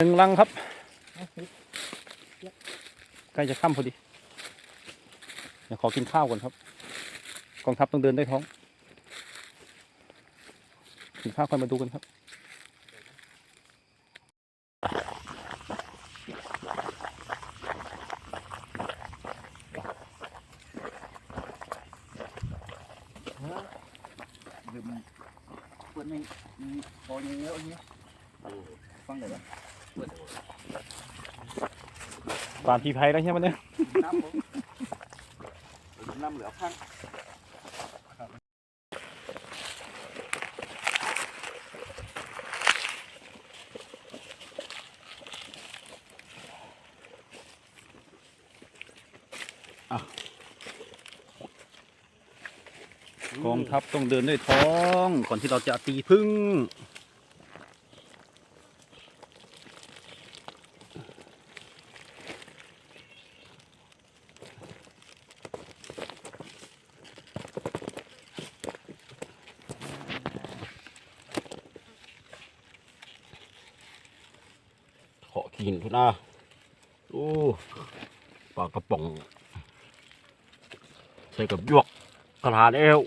หนึ่งลังครับใกล้จะค่ำพอดีเดี๋ยวขอกินข้าวก่อนครับ กองทัพต้องเดินได้ท้อง กินข้าวค่อยมาดูกันครับลืมเปิดไม่มีพอ ยังเยอะอย่างเงี้ยฟังเลยวะเปิดปานพีไพแล้วใช่ไหมเนี่ยน้ำผมน้ำเหลือข้างกองทัพต้องเดินด้วยท้อง ก่อนที่เราจะตีพึ่ง หินทุนะโอ้ปลากระป๋อง ใส่กับหยวกกระทานเอว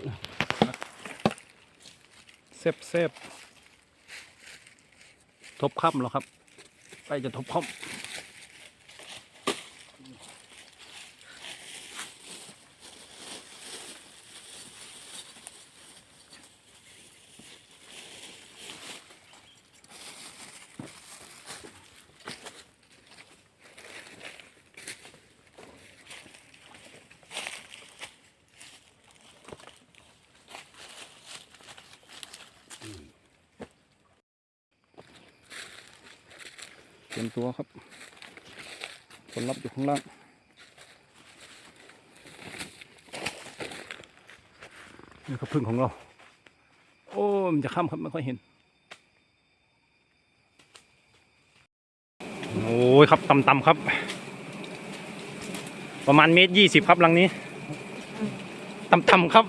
เซฟเซฟทบค่ำแล้วครับ ไปจะทบค่ำ เตรียมตัวครับคนรับอยู่ข้างล่าง นี่ครับพึ่งของเรา โอ้ มันจะค่ำครับไม่ค่อยเห็น โอ้ยครับต่ำๆครับ ประมาณเมตรยี่สิบครับหลังนี้ต่ำๆครับ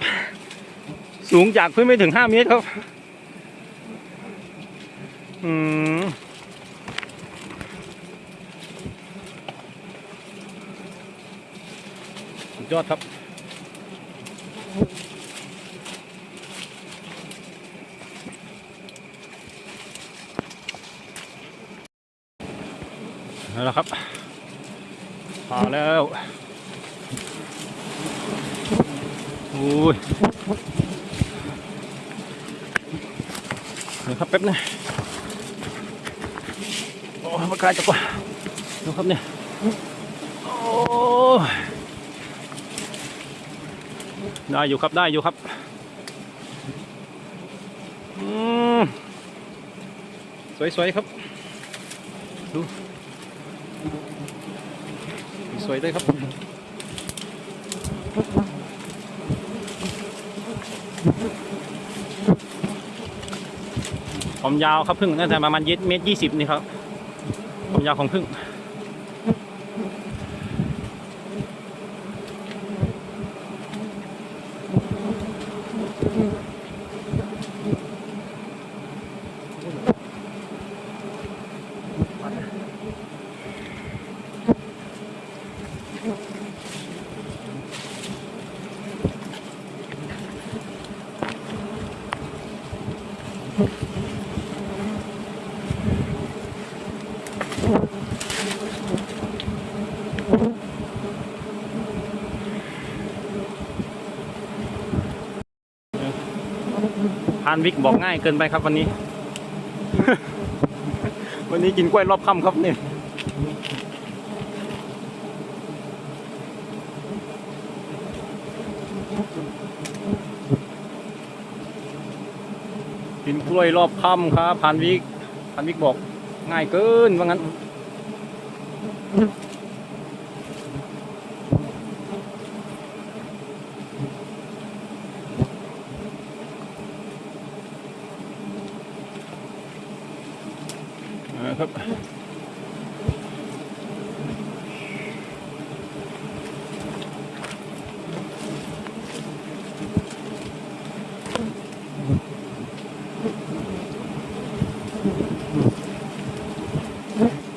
สูงจากพื้นไม่ถึงห้าเมตรครับ อืม สุดยอดครับนั่นแหละครับมาแล้วโอ้ยเดี๋ยวครับแป๊บนึงโอ้ยมาไกลจังกว่าดูครับเนี่ยโอ้ ได้อยู่ครับได้อยู่ครับอืมสวยๆครับดูสวยด้วยครับความยาวครับพึ่งน่าจะประมาณเมตรยี่สิบนี่ครับความยาวของพึ่ง พานวิกบอกง่ายเกินไปครับวันนี้ วันนี้กินกล้วยรอบค่ำครับเนี่ยกินกล้วยรอบค่ำครับพานวิกพานวิกบอกง่ายเกินว่างั้น นะครับ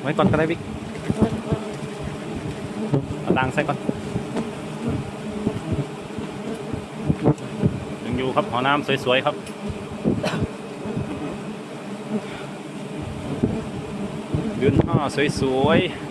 ไว้ก่อนก็ได้บิ๊กเอาดังใส่ก่อน ยังอยู่ครับหอน้ำสวยๆครับ เดืนห้าสวยๆ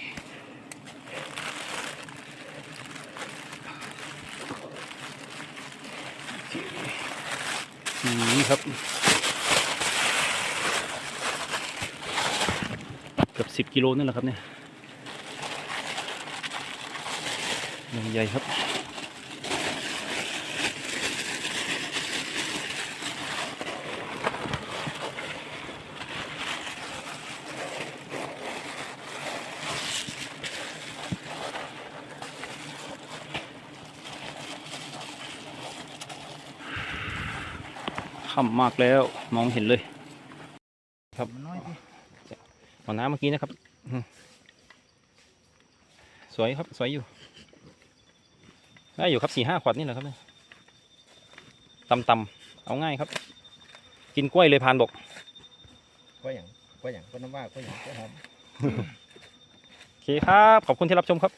ยนี่ครับ เกือบสิบกิโลนั่นแหละครับเนี่ยยังใหญ่ครับ ค่ำมากแล้ว มองเห็นเลย ครับมันน้อยดิหอน้ำเมื่อกี้นะครับอืมสวยครับ สวยอยู่ได้อยู่ครับสี่ห้าขวดนี่แหละครับเนี่ยตำตำๆเอาง่ายครับ กินกล้วยเลยพานบกก็อย่างก็อย่างก็น้ำว่าก็อย่างก็หอมโอเคครับ ขอบคุณที่รับชมครับ